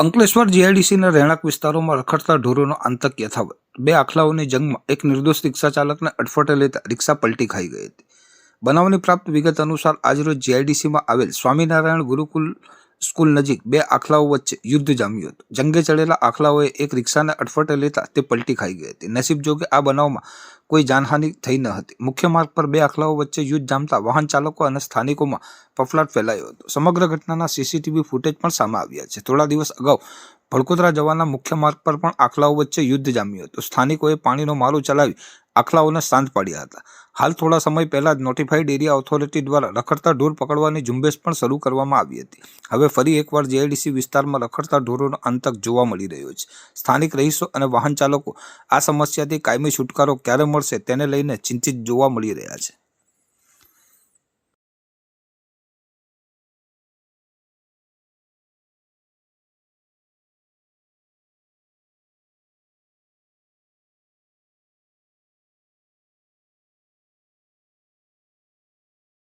અંકલેશ્વર જીઆઈડીસીના રહેણાંક વિસ્તારોમાં રખડતા ઢોરોનો આતંક યથાવત. બે આખલાઓની જંગમાં એક નિર્દોષ રિક્ષા ચાલકને અડફટે લેતા રિક્ષા પલટી ખાઈ ગઈ હતી. બનાવની પ્રાપ્ત વિગત અનુસાર આજરોજ જીઆઈડીસીમાં આવેલ સ્વામિનારાયણ ગુરુકુલ સ્કૂલ નજીક બે આખલાઓ વચ્ચે યુદ્ધ જામ્યું હતું. જંગે ચડેલા આખલાઓએ એક રિક્ષાને અડફટે લેતા તે પલટી ખાઈ ગઈ હતી. નસીબ જોગે આ બનાવમાં કોઈ જાનહાનિ થઈ ન હતી. મુખ્ય માર્ગ પર બે આખલાઓ વચ્ચે યુદ્ધ જામતા વાહન ચાલકો અને સ્થાનિકોમાં પફલાટ ફેલાયો હતો. સમગ્ર ઘટનાના સીસીટીવી ફૂટેજ પણ સામે આવ્યા છે. થોડા દિવસ અગાઉ ભડકોદરા જવાના મુખ્ય માર્ગ પર પણ આખલાઓ વચ્ચે યુદ્ધ જામ્યું હતું. સ્થાનિકોએ પાણીનો મારો ચલાવી આખલાઓને શાંત પાડ્યા હતા. હાલ થોડા સમય પહેલા જ નોટિફાઈડ એરિયા ઓથોરિટી દ્વારા રખડતા ઢોર પકડવાની ઝુંબેશ પણ શરૂ કરવામાં આવી હતી. હવે ફરી એકવાર જેઆઈડીસી વિસ્તારમાં રખડતા ઢોરોનો અંતક જોવા મળી રહ્યો છે. સ્થાનિક રહીશો અને વાહન ચાલકો આ સમસ્યાથી કાયમી છુટકારો ક્યારે મળશે તેને લઈને ચિંતિત જોવા મળી રહ્યા છે.